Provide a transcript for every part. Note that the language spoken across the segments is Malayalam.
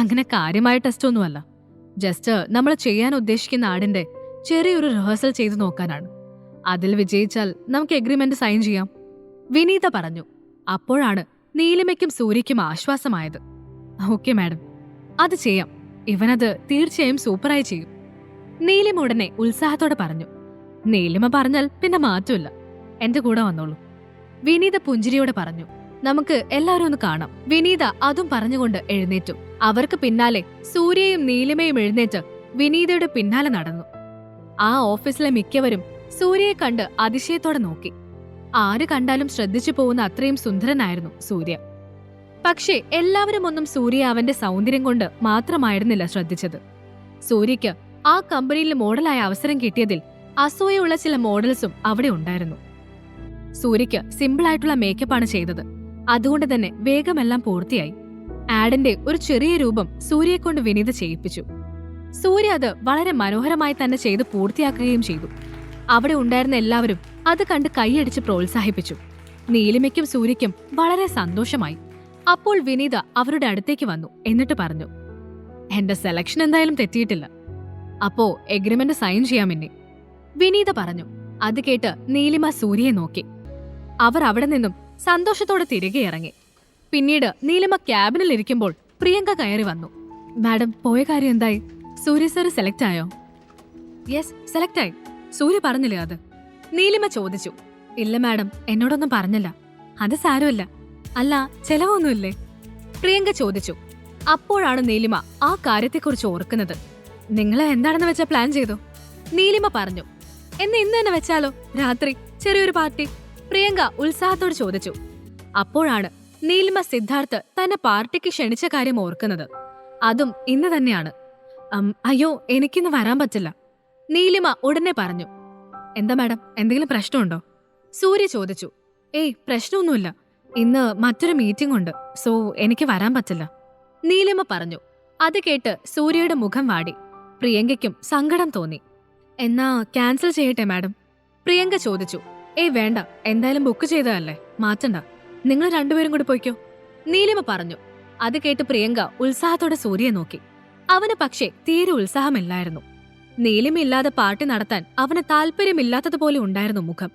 അങ്ങനെ കാര്യമായ ടെസ്റ്റ് ഒന്നുമല്ല. ജസ്റ്റ് നമ്മൾ ചെയ്യാൻ ഉദ്ദേശിക്കുന്ന ആടിന്റെ ചെറിയൊരു റിഹേഴ്സൽ ചെയ്തു നോക്കാനാണ്. അതിൽ വിജയിച്ചാൽ നമുക്ക് എഗ്രിമെന്റ് സൈൻ ചെയ്യാം. വിനീത പറഞ്ഞു അപ്പോഴാണ് നീലിമയ്ക്കും സൂര്യയ്ക്കും ആശ്വാസമായത്. ഓക്കെ മാഡം അത് ചെയ്യാം. ഇവനത് തീർച്ചയായും സൂപ്പറായി ചെയ്യും. നീലിമ ഉടനെ ഉത്സാഹത്തോടെ പറഞ്ഞു നീലിമ പറഞ്ഞാൽ പിന്നെ മാറ്റമില്ല. എന്റെ കൂടെ വന്നോളൂ. വിനീത പുഞ്ചിരിയോടെ പറഞ്ഞു നമുക്ക് എല്ലാവരും ഒന്ന് കാണാം. വിനീത അതും പറഞ്ഞുകൊണ്ട് എഴുന്നേറ്റു. അവർക്ക് പിന്നാലെ സൂര്യയും നീലിമയും എഴുന്നേറ്റ് വിനീതയുടെ പിന്നാലെ നടന്നു. ആ ഓഫീസിലെ മിക്കവരും സൂര്യയെ കണ്ട് അതിശയത്തോടെ നോക്കി. ആര് കണ്ടാലും ശ്രദ്ധിച്ചു പോകുന്ന അത്രയും സുന്ദരനായിരുന്നു സൂര്യ. പക്ഷേ എല്ലാവരും ഒന്നും സൂര്യ അവന്റെ സൗന്ദര്യം കൊണ്ട് മാത്രമായിരുന്നില്ല ശ്രദ്ധിച്ചത്. സൂര്യയ്ക്ക് ആ കമ്പനിയിൽ മോഡലായ അവസരം കിട്ടിയതിൽ അസൂയുള്ള ചില മോഡൽസും അവിടെ ഉണ്ടായിരുന്നു. സൂര്യയ്ക്ക് സിമ്പിളായിട്ടുള്ള മേക്കപ്പാണ് ചെയ്തത്. അതുകൊണ്ട് തന്നെ വേഗമെല്ലാം പൂർത്തിയായി. ആഡിന്റെ ഒരു ചെറിയ രൂപം സൂര്യയെ കൊണ്ട് വിനീത ചെയ്യിപ്പിച്ചു. സൂര്യ അത് വളരെ മനോഹരമായി തന്നെ ചെയ്ത് പൂർത്തിയാക്കുകയും ചെയ്തു. അവിടെ ഉണ്ടായിരുന്ന എല്ലാവരും അത് കണ്ട് കൈയടിച്ച് പ്രോത്സാഹിപ്പിച്ചു. നീലിമയ്ക്കും സൂര്യയ്ക്കും വളരെ സന്തോഷമായി. അപ്പോൾ വിനീത അവരുടെ അടുത്തേക്ക് വന്നു. എന്നിട്ട് പറഞ്ഞു എന്റെ സെലക്ഷൻ എന്തായാലും തെറ്റിയിട്ടില്ല. അപ്പോ എഗ്രിമെന്റ് സൈൻ ചെയ്യാമെന്നെ വിനീത പറഞ്ഞു. അത് കേട്ട് നീലിമ സൂര്യയെ നോക്കി. അവർ അവിടെ നിന്നും സന്തോഷത്തോടെ തിരികെ ഇറങ്ങി. പിന്നീട് നീലിമ ക്യാബിനിൽ ഇരിക്കുമ്പോൾ പ്രിയങ്ക കയറി വന്നു. മാഡം പോയ കാര്യം എന്തായി? സൂര്യ സാർ സെലക്ട് ആയോ? യെസ് സെലക്ട് ആയി. സൂര്യ പറഞ്ഞില്ലേ അത്? നീലിമ ചോദിച്ചു. ഇല്ല മാഡം എന്നോടൊന്നും പറഞ്ഞില്ല. അത് സാരമില്ല. അല്ല ചെലവൊന്നുമില്ലേ? പ്രിയങ്ക ചോദിച്ചു. അപ്പോഴാണ് നീലിമ ആ കാര്യത്തെക്കുറിച്ച് ഓർക്കുന്നത്. നിങ്ങൾ എന്താണെന്ന് വെച്ചാൽ പ്ലാൻ ചെയ്തു? നീലിമ പറഞ്ഞു. എന്ന് ഇന്ന് തന്നെ വെച്ചാലോ? രാത്രി ചെറിയൊരു പാർട്ടി പ്രിയങ്ക ഉത്സാഹത്തോട് ചോദിച്ചു. അപ്പോഴാണ് നീൽമ സിദ്ധാർത്ഥ് തന്റെ പാർട്ടിക്ക് ക്ഷണിച്ച കാര്യം ഓർക്കുന്നത്. അതും ഇന്ന് തന്നെയാണ്. അയ്യോ എനിക്കിന്ന് വരാൻ പറ്റില്ല. നീലിമ ഉടനെ പറഞ്ഞു. എന്താ മാഡം എന്തെങ്കിലും പ്രശ്നമുണ്ടോ? സൂര്യ ചോദിച്ചു. ഏയ് പ്രശ്നമൊന്നുമില്ല. ഇന്ന് മറ്റൊരു മീറ്റിംഗ് ഉണ്ട്. സോ എനിക്ക് വരാൻ പറ്റില്ല. നീലിമ പറഞ്ഞു. അത് കേട്ട് സൂര്യയുടെ മുഖം വാടി. പ്രിയങ്കയ്ക്കും സങ്കടം തോന്നി. എന്നാ ക്യാൻസൽ ചെയ്യട്ടെ മാഡം? പ്രിയങ്ക ചോദിച്ചു. ഏയ് വേണ്ട. എന്തായാലും ബുക്ക് ചെയ്തതല്ലേ? മാറ്റണ്ട. നിങ്ങൾ രണ്ടുപേരും കൂടി പോയിക്കോ. നീലിമ പറഞ്ഞു. അത് കേട്ട് പ്രിയങ്ക ഉത്സാഹത്തോടെ സൂര്യയെ നോക്കി. അവന് പക്ഷേ തീരെ ഉത്സാഹമില്ലായിരുന്നു. നീലിമ ഇല്ലാതെ പാർട്ടി നടത്താൻ അവന് താല്പര്യമില്ലാത്തതുപോലെ ഉണ്ടായിരുന്നു മുഖം.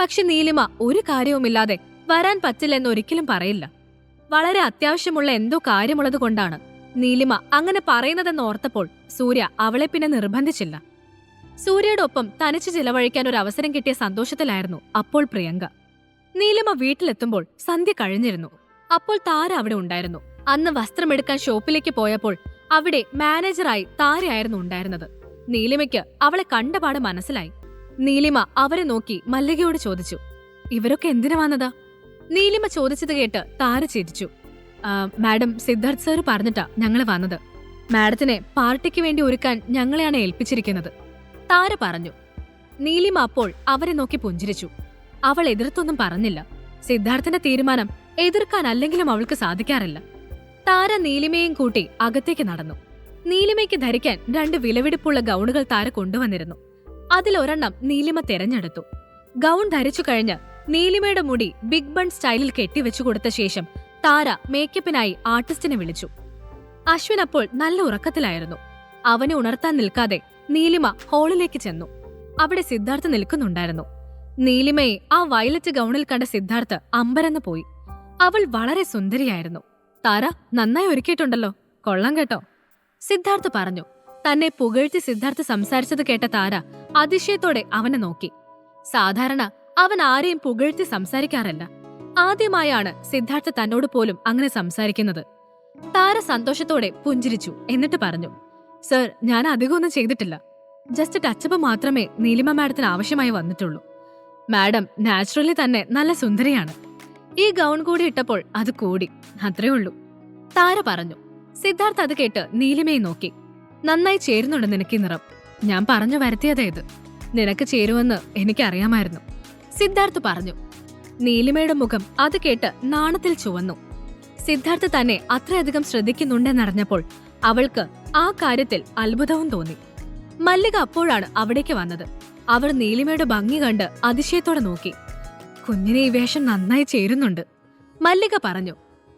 പക്ഷെ നീലിമ ഒരു കാര്യവുമില്ലാതെ വരാൻ പറ്റില്ലെന്ന് ഒരിക്കലും പറയില്ല. വളരെ അത്യാവശ്യമുള്ള എന്തോ കാര്യമുള്ളത് കൊണ്ടാണ് നീലിമ അങ്ങനെ പറയുന്നതെന്ന് ഓർത്തപ്പോൾ സൂര്യ അവളെ പിന്നെ നിർബന്ധിച്ചില്ല. സൂര്യയോടൊപ്പം തനിച്ച് ചിലവഴിക്കാൻ ഒരു അവസരം കിട്ടിയ സന്തോഷത്തിലായിരുന്നു അപ്പോൾ പ്രിയങ്ക. നീലിമ വീട്ടിലെത്തുമ്പോൾ സന്ധ്യ കഴിഞ്ഞിരുന്നു. അപ്പോൾ താര അവിടെ ഉണ്ടായിരുന്നു. അന്ന് വസ്ത്രമെടുക്കാൻ ഷോപ്പിലേക്ക് പോയപ്പോൾ അവിടെ മാനേജറായി താരയായിരുന്നു ഉണ്ടായിരുന്നത്. നീലിമയ്ക്ക് അവളെ കണ്ടപാട് മനസ്സിലായി. നീലിമ അവരെ നോക്കി മല്ലികയോട് ചോദിച്ചു ഇവരൊക്കെ എന്തിനു വന്നതാ? നീലിമ ചോദിച്ചത് കേട്ട് താര ചിരിച്ചു മാഡം സിദ്ധാർത്ഥ് സാർ പറഞ്ഞിട്ടാ ഞങ്ങൾ വന്നത്. മാഡത്തിനെ പാർട്ടിക്ക് വേണ്ടി ഒരുക്കാൻ ഞങ്ങളെയാണ് ഏൽപ്പിച്ചിരിക്കുന്നത്. താര പറഞ്ഞു നീലിമ അപ്പോൾ അവരെ നോക്കി പുഞ്ചിരിച്ചു. അവൾ എതിർത്തൊന്നും പറഞ്ഞില്ല. സിദ്ധാർത്ഥന്റെ തീരുമാനം എതിർക്കാൻ അല്ലെങ്കിലും അവൾക്ക് സാധിക്കാറില്ല. താര നീലിമയും കൂട്ടി അകത്തേക്ക് നടന്നു. നീലിമയ്ക്ക് ധരിക്കാൻ രണ്ട് വിലവെടുപ്പുള്ള ഗൗണുകൾ താര കൊണ്ടുവന്നിരുന്നു. അതിലൊരെണ്ണം നീലിമ തെരഞ്ഞെടുത്തു. ഗൗൺ ധരിച്ചു കഴിഞ്ഞ് നീലിമയുടെ മുടി ബിഗ് ബൺ സ്റ്റൈലിൽ കെട്ടിവെച്ചു കൊടുത്ത ശേഷം താര മേക്കപ്പിനായി ആർട്ടിസ്റ്റിനെ വിളിച്ചു. അശ്വിൻ അപ്പോൾ നല്ല ഉറക്കത്തിലായിരുന്നു. അവനെ ഉണർത്താൻ നിൽക്കാതെ നീലിമ ഹാളിലേക്ക് ചെന്നു. അവിടെ സിദ്ധാർത്ഥ് നിൽക്കുന്നുണ്ടായിരുന്നു. നീലിമയെ ആ വയലറ്റ് ഗൗണിൽ കണ്ട സിദ്ധാർത്ഥ് അമ്പരന്ന് പോയി. അവൾ വളരെ സുന്ദരിയായിരുന്നു. താര നന്നായി ഒരുക്കിയിട്ടുണ്ടല്ലോ. കൊള്ളാം കേട്ടോ. സിദ്ധാർത്ഥ് പറഞ്ഞു. തന്നെ പുകഴ്ത്തി സിദ്ധാർത്ഥ് സംസാരിച്ചത് കേട്ട താര അതിശയത്തോടെ അവനെ നോക്കി. സാധാരണ അവൻ ആരെയും പുകഴ്ത്തി സംസാരിക്കാറില്ല. ആദ്യമായാണ് സിദ്ധാർത്ഥ് തന്നോട് പോലും അങ്ങനെ സംസാരിക്കുന്നത്. താര സന്തോഷത്തോടെ പുഞ്ചിരിച്ചു എന്നിട്ട് പറഞ്ഞു. സർ ഞാൻ അധികമൊന്നും ചെയ്തിട്ടില്ല. ജസ്റ്റ് ടച്ചപ്പ് മാത്രമേ നീലിമ മാഡത്തിന് ആവശ്യമായി വന്നിട്ടുള്ളൂ. മാഡം നാച്ചുറലി തന്നെ നല്ല സുന്ദരിയാണ്. ഈ ഗൗൺ കൂടി ഇട്ടപ്പോൾ അത് കൂടി. അത്രേ ഉള്ളൂ. താര പറഞ്ഞു. സിദ്ധാർത്ഥ് അത് കേട്ട് നീലിമയെ നോക്കി. നന്നായി ചേരുന്നുണ്ട് നിനക്ക് ഈ നിറം. ഞാൻ പറഞ്ഞു വരുത്തിയതേ ഇത്. നിനക്ക് ചേരുമെന്ന് എനിക്കറിയാമായിരുന്നു. സിദ്ധാർത്ഥ് പറഞ്ഞു. നീലിമയുടെ മുഖം അത് കേട്ട് നാണത്തിൽ ചുവന്നു. സിദ്ധാർത്ഥ് തന്നെ അത്രയധികം ശ്രദ്ധിക്കുന്നുണ്ടെന്നറിഞ്ഞപ്പോൾ അവൾക്ക് ആ കാര്യത്തിൽ അത്ഭുതവും തോന്നി. മല്ലിക അപ്പോഴാണ് അവിടേക്ക് വന്നത്. അവർ നീലിമയുടെ ഭംഗി കണ്ട് അതിശയത്തോടെ നോക്കി. കുഞ്ഞിനെ ഈ വേഷം നന്നായി ചേരുന്നുണ്ട്. മല്ലിക പറഞ്ഞു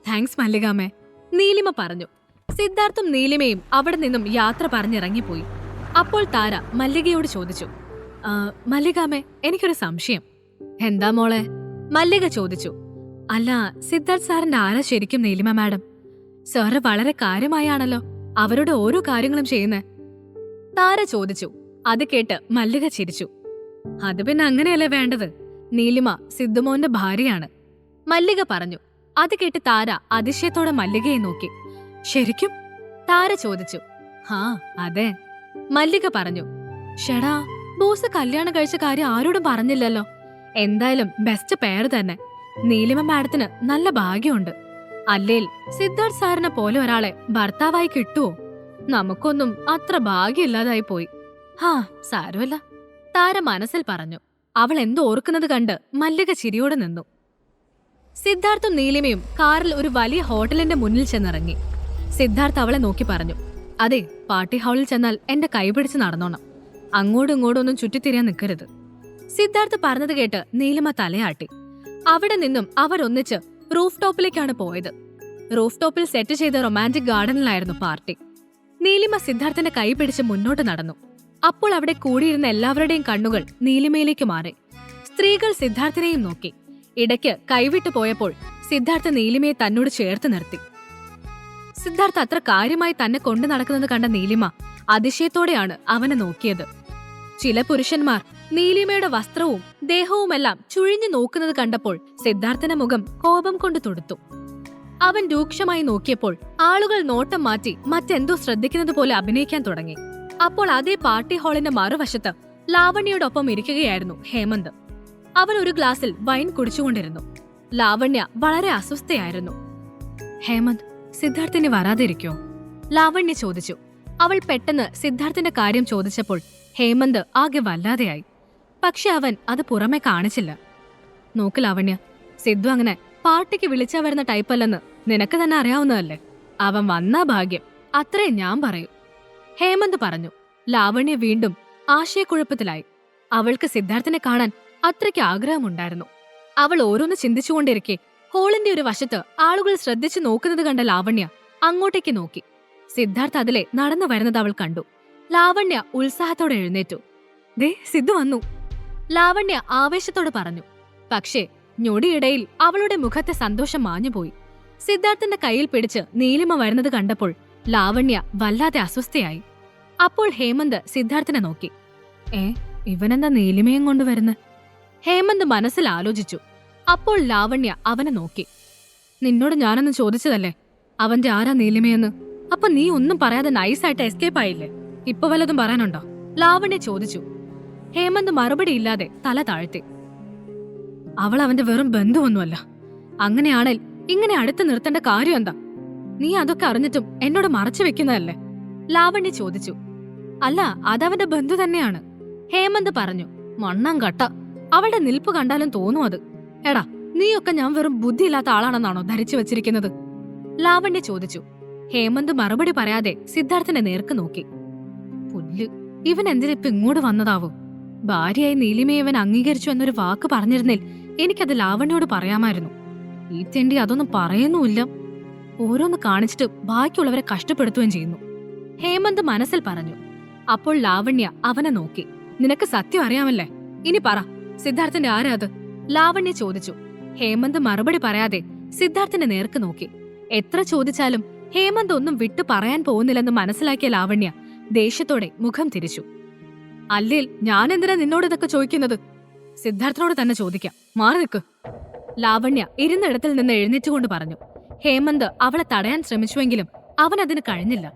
താങ്ക്സ് മല്ലികാമേ നീലിമ പറഞ്ഞു സിദ്ധാർത്ഥും നീലിമയും അവിടെ നിന്നും യാത്ര പറഞ്ഞിറങ്ങിപ്പോയി. അപ്പോൾ താര മല്ലികയോട് ചോദിച്ചു "ആ, മല്ലികാമേ എനിക്കൊരു സംശയം. എന്താ മോളെ? മല്ലിക ചോദിച്ചു അല്ല സിദ്ധാർത്ഥ് സാറിന്റെ ആരാ ശരിക്കും നീലിമ മാഡം? സാറ് വളരെ കാര്യമായാണല്ലോ. അവരുടെ ഓരോ കാര്യങ്ങളും ചെയ്യുന്നേ. താര ചോദിച്ചു. അത് കേട്ട് മല്ലിക ചിരിച്ചു. അത് പിന്നെ അങ്ങനെയല്ലേ വേണ്ടത്? നീലിമ സിദ്ധുമോന്റെ ഭാര്യയാണ്. മല്ലിക പറഞ്ഞു. അത് കേട്ട് താര അതിശയത്തോടെ മല്ലികയെ നോക്കി. ശരിക്കും? താര ചോദിച്ചു. ഹാ അതെ. മല്ലിക പറഞ്ഞു. ഷെടാ ബോസ് കല്യാണം കഴിച്ച കാര്യം ആരോടും പറഞ്ഞില്ലല്ലോ. എന്തായാലും ബെസ്റ്റ് പെയർ തന്നെ. നീലിമ മാഡത്തിന് നല്ല ഭാഗ്യമുണ്ട്. അല്ലേൽ സിദ്ധാർത്ഥ് സാറിനെ പോലെ ഒരാളെ ഭർത്താവായി കിട്ടുവോ? നമുക്കൊന്നും അത്ര ഭാഗ്യമില്ലാതായി പോയി. ഹാ സാരമല്ല. താര മനസ്സിൽ പറഞ്ഞു. അവൾ എന്തോ ഓർക്കുന്നത് കണ്ട് മല്ലിക ചിരിയോടെ നിന്നു. സിദ്ധാർത്ഥും നീലിമയും കാറിൽ ഒരു വലിയ ഹോട്ടലിന്റെ മുന്നിൽ ചെന്നിറങ്ങി. സിദ്ധാർത്ഥ് അവളെ നോക്കി പറഞ്ഞു. അതെ പാർട്ടി ഹാളിൽ ചെന്നാൽ എന്റെ കൈപിടിച്ച് നടന്നോണം. അങ്ങോട്ടും ഇങ്ങോട്ടും ഒന്നും ചുറ്റിത്തിരിയാൻ നിൽക്കരുത് സിദ്ധാർത്ഥ് പറഞ്ഞത് കേട്ട് നീലിമ തലയാട്ടി. അവിടെ നിന്നും അവരൊന്നിച്ച് റൂഫ് ടോപ്പിലേക്കാണ് പോയത്. റൂഫ് ടോപ്പിൽ സെറ്റ് ചെയ്ത റൊമാന്റിക് ഗാർഡനിലായിരുന്നു പാർട്ടി. നീലിമ സിദ്ധാർത്ഥന്റെ കൈ പിടിച്ച് മുന്നോട്ട് നടന്നു. അപ്പോൾ അവിടെ കൂടിയിരുന്ന എല്ലാവരുടെയും കണ്ണുകൾ നീലിമയിലേക്ക് മാറി. സ്ത്രീകൾ സിദ്ധാർത്ഥനെയും നോക്കി. ഇടയ്ക്ക് കൈവിട്ടു പോയപ്പോൾ സിദ്ധാർത്ഥ നീലിമയെ തന്നോട് ചേർത്ത് നിർത്തി. സിദ്ധാർത്ഥ അത്ര കാര്യമായി തന്നെ കൊണ്ടു നടക്കുന്നത് കണ്ട നീലിമ അതിശയത്തോടെയാണ് അവനെ നോക്കിയത്. ചില പുരുഷന്മാർ നീലിമയുടെ വസ്ത്രവും ദേഹവുമെല്ലാം ചുഴിഞ്ഞു നോക്കുന്നത് കണ്ടപ്പോൾ സിദ്ധാർത്ഥന മുഖം കോപം കൊണ്ട് തൊടുത്തു. അവൻ രൂക്ഷമായി നോക്കിയപ്പോൾ ആളുകൾ നോട്ടം മാറ്റി മറ്റെന്തോ ശ്രദ്ധിക്കുന്നത് പോലെ അഭിനയിക്കാൻ തുടങ്ങി. അപ്പോൾ അതേ പാർട്ടി ഹാളിന്റെ മറുവശത്ത് ലാവണ്യയോടൊപ്പം ഇരിക്കുകയായിരുന്നു ഹേമന്ത്. അവൻ ഒരു ഗ്ലാസ്സിൽ വൈൻ കുടിച്ചുകൊണ്ടിരുന്നു. ലാവണ്യ വളരെ അസ്വസ്ഥയായിരുന്നു. ഹേമന്ത് സിദ്ധാർത്ഥിന് വരാതിരിക്കോ? ലാവണ്യ ചോദിച്ചു. അവൾ പെട്ടെന്ന് സിദ്ധാർത്ഥിന്റെ കാര്യം ചോദിച്ചപ്പോൾ ഹേമന്ത് ആകെ വല്ലാതെയായി. പക്ഷെ അവൻ അത് പുറമെ കാണിച്ചില്ല. നോക്ക് ലാവണ്യ സിദ്ധു അങ്ങനെ പാർട്ടിക്ക് വിളിച്ചാ വരുന്ന ടൈപ്പല്ലെന്ന് നിനക്ക് തന്നെ അറിയാവുന്നതല്ലേ? അവൻ വന്ന ഭാഗ്യം. അത്രേ ഞാൻ പറയൂ. ഹേമന്ത് പറഞ്ഞു. ലാവണ്യ വീണ്ടും ആശയക്കുഴപ്പത്തിലായി. അവൾക്ക് സിദ്ധാർത്ഥനെ കാണാൻ അത്രയ്ക്ക് ആഗ്രഹമുണ്ടായിരുന്നു. അവൾ ഓരോന്ന് ചിന്തിച്ചുകൊണ്ടിരിക്കെ ഹോളിന്റെ ഒരു വശത്ത് ആളുകൾ ശ്രദ്ധിച്ചു നോക്കുന്നത് കണ്ട ലാവണ്യ അങ്ങോട്ടേക്ക് നോക്കി. സിദ്ധാർത്ഥ് അതിലെ നടന്നു വരുന്നത് അവൾ കണ്ടു. ലാവണ്യ ഉത്സാഹത്തോടെ എഴുന്നേറ്റു. ദേ സിദ്ധു വന്നു. ലാവണ്യ ആവേശത്തോട് പറഞ്ഞു പക്ഷേ ഞൊടിയിടയിൽ അവളുടെ മുഖത്തെ സന്തോഷം മാഞ്ഞുപോയി. സിദ്ധാർത്ഥന്റെ കയ്യിൽ പിടിച്ച് നീലിമ വരുന്നത് കണ്ടപ്പോൾ ലാവണ്യ വല്ലാതെ അസ്വസ്ഥയായി. അപ്പോൾ ഹേമന്ത് സിദ്ധാർത്ഥനെ നോക്കി. ഏ ഇവനെന്താ നീലിമയും കൊണ്ടുവരുന്നത് ഹേമന്ത് മനസ്സിൽ ആലോചിച്ചു. അപ്പോൾ ലാവണ്യ അവനെ നോക്കി. നിന്നോട് ഞാനൊന്ന് ചോദിച്ചതല്ലേ അവന്റെ ആരാ നീലിമയെന്ന്? അപ്പൊ നീ ഒന്നും പറയാതെ നൈസായിട്ട് എസ്കേപ്പ് ആയില്ലേ? ഇപ്പൊ വല്ലതും പറയാനുണ്ടോ? ലാവണ്യ ചോദിച്ചു. ഹേമന്ത് മറുപടിയില്ലാതെ തല താഴ്ത്തി. അവൾ അവന്റെ വെറും ബന്ധുവൊന്നുമല്ല. അങ്ങനെയാണേൽ ഇങ്ങനെ അടുത്ത് നിർത്തേണ്ട കാര്യം എന്താ? നീ അതൊക്കെ അറിഞ്ഞിട്ടും എന്നോട് മറച്ചു വെക്കുന്നതല്ലേ? ലാവണ്യ ചോദിച്ചു. അല്ല അതവന്റെ ബന്ധു തന്നെയാണ്. ഹേമന്ത് പറഞ്ഞു മണ്ണം കട്ട. അവളുടെ നിൽപ്പ് കണ്ടാലും തോന്നും അത്. എടാ നീയൊക്കെ ഞാൻ വെറും ബുദ്ധിയില്ലാത്ത ആളാണെന്നാണോ ധരിച്ചു വെച്ചിരിക്കുന്നത്? ലാവണ്യ ചോദിച്ചു. ഹേമന്ത് മറുപടി പറയാതെ സിദ്ധാർത്ഥന്റെ നേർക്ക് നോക്കി. പുല്ല് ഇവൻ എന്തിനിപ്പോ ഇങ്ങോട്ട് വന്നതാവോ? ഭാര്യയായി നീലിമയവൻ അംഗീകരിച്ചു എന്നൊരു വാക്ക് പറഞ്ഞിരുന്നിൽ എനിക്കത് ലാവണ്യോട് പറയാമായിരുന്നു. ഈ തെണ്ടി അതൊന്നും പറയുന്നുമില്ല. ഓരോന്ന് കാണിച്ചിട്ട് ബാക്കിയുള്ളവരെ കഷ്ടപ്പെടുത്തുകയും ചെയ്യുന്നു. ഹേമന്ത് മനസ്സിൽ പറഞ്ഞു അപ്പോൾ ലാവണ്യ അവനെ നോക്കി. നിനക്ക് സത്യം അറിയാമല്ലേ? ഇനി പറ സിദ്ധാർത്ഥന്റെ ആരാ അത്? ലാവണ്യ ചോദിച്ചു. ഹേമന്ത് മറുപടി പറയാതെ സിദ്ധാർത്ഥന്റെ നേർക്ക് നോക്കി. എത്ര ചോദിച്ചാലും ഹേമന്ത് ഒന്നും വിട്ടു പറയാൻ പോകുന്നില്ലെന്ന് മനസ്സിലാക്കിയ ലാവണ്യ ദേഷ്യത്തോടെ മുഖം തിരിച്ചു. അല്ലേൽ ഞാൻ എന്തിനാ നിന്നോട് ഇതൊക്കെ ചോദിക്കുന്നത്? സിദ്ധാർത്ഥനോട് തന്നെ ചോദിക്കാം. മാറി നിൽക്ക്. ലാവണ്യ ഇരുന്നിടത്തിൽ നിന്ന് എഴുന്നേറ്റുകൊണ്ട് പറഞ്ഞു. ഹേമന്ത് അവളെ തടയാൻ ശ്രമിച്ചുവെങ്കിലും അവൻ അതിന് കഴിഞ്ഞില്ല.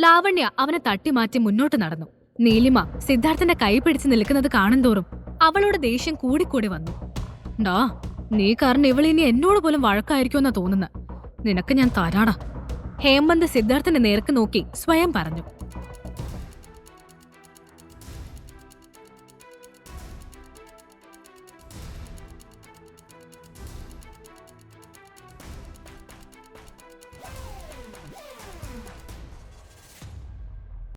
ലാവണ്യ അവനെ തട്ടിമാറ്റി മുന്നോട്ട് നടന്നു. നീലിമ സിദ്ധാർത്ഥന്റെ കൈ പിടിച്ച് നിൽക്കുന്നത് കാണുന്തോറും അവളുടെ ദേഷ്യം കൂടിക്കൂടി വന്നു. ഡാ നീ കാരണം ഇവൾ ഇനി എന്നോട് പോലും വഴക്കായിരിക്കുമെന്നാ തോന്നുന്നത് നിനക്ക് ഞാൻ തരാടാ. ഹേമന്ത് സിദ്ധാർത്ഥന്റെ നേർക്ക് നോക്കി സ്വയം പറഞ്ഞു.